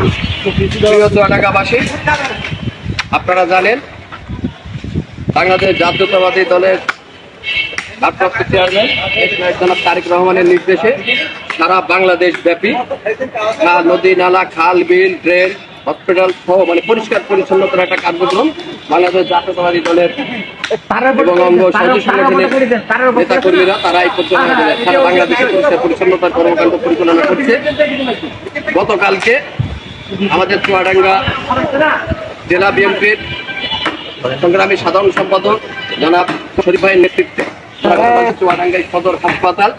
প্রিয় চুয়াডাঙ্গাবাসী আপনারা জানেন বাংলাদেশ জাতীয়তাবাদী দলের ভারপ্রাপ্ত চেয়ারম্যান জনাব তারেক রহমানের নির্দেশে সারা বাংলাদেশ ব্যাপী নদী নালা খাল বিল ড্রেন হসপিটাল সহ মানে পরিষ্কার পরিচ্ছন্নতার একটা কার্যক্রম বাংলাদেশ জাতীয়তাবাদী দলের এবং অঙ্গ সহযোগী সংগঠনের নেতা কর্মীরা তারা এই পর্যন্ত সারা বাংলাদেশে পরিষ্কার পরিচ্ছন্নতার কর্মকাণ্ড পরিচালনা করছে। গতকালকে আমাদের চুয়াডাঙ্গা জেলা বিএনপির সংগ্রামী সাধারণ সম্পাদক জনাব শরীফ ভাইয়ের নেতৃত্বে চুয়াডাঙ্গাই সদর হাসপাতাল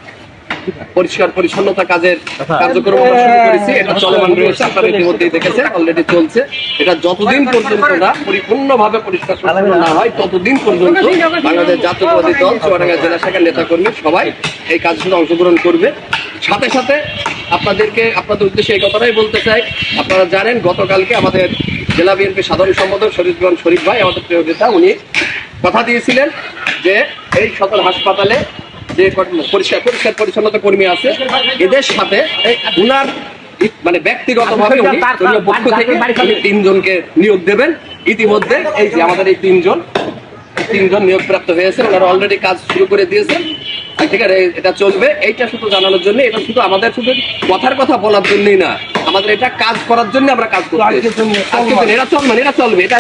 পরিষ্কার পরিচ্ছন্নতা কাজের কার্যক্রম আমরা শুরু করেছি। এটা চলমান রয়েছে আপনারা ইতিমধ্যেই দেখেছেন অলরেডি চলছে। এটা যতদিন পর্যন্ত না পরিপূর্ণভাবে পরিষ্কার পরিচ্ছন্ন না হয় ততদিন পর্যন্ত বাংলাদেশ জাতীয়তাবাদী দল চুয়াডাঙ্গা জেলা শাখার নেতাকর্মী সবাই এই কাজের সাথে অংশগ্রহণ করবে। সাথে সাথে আপনাদেরকে আপনাদের উদ্দেশ্যে এই কথাটাই বলতে চাই। আপনারা জানেন গতকালকে আমাদের জেলা বিএনপি সাধারণ সম্পাদক শরীফগঞ্জ শরীফ ভাই আমাদের প্রিয় নেতা উনি কথা দিয়েছিলেন যে এই সদর হাসপাতালে যে পরিষ্কার পরিষ্কার পরিচ্ছন্নতা কর্মী আছে এদের সাথে উনার মানে ব্যক্তিগতভাবে উনি পক্ষ থেকে তিনজনকে নিয়োগ দেবেন। ইতিমধ্যে এই যে আমাদের এই তিনজন তিনজন নিয়োগপ্রাপ্ত হয়েছে ওনারা অলরেডি কাজ শুরু করে দিয়েছেন। ঠিক আছে এটা চলবে। এইটা শুধু জানানোর জন্য এটা শুধু আমাদের শুধু কথার কথা বলার জন্যই না। আমাদের এটা কাজ করার জন্য আমরা কাজ এটা চলবে এটা চলবে এটা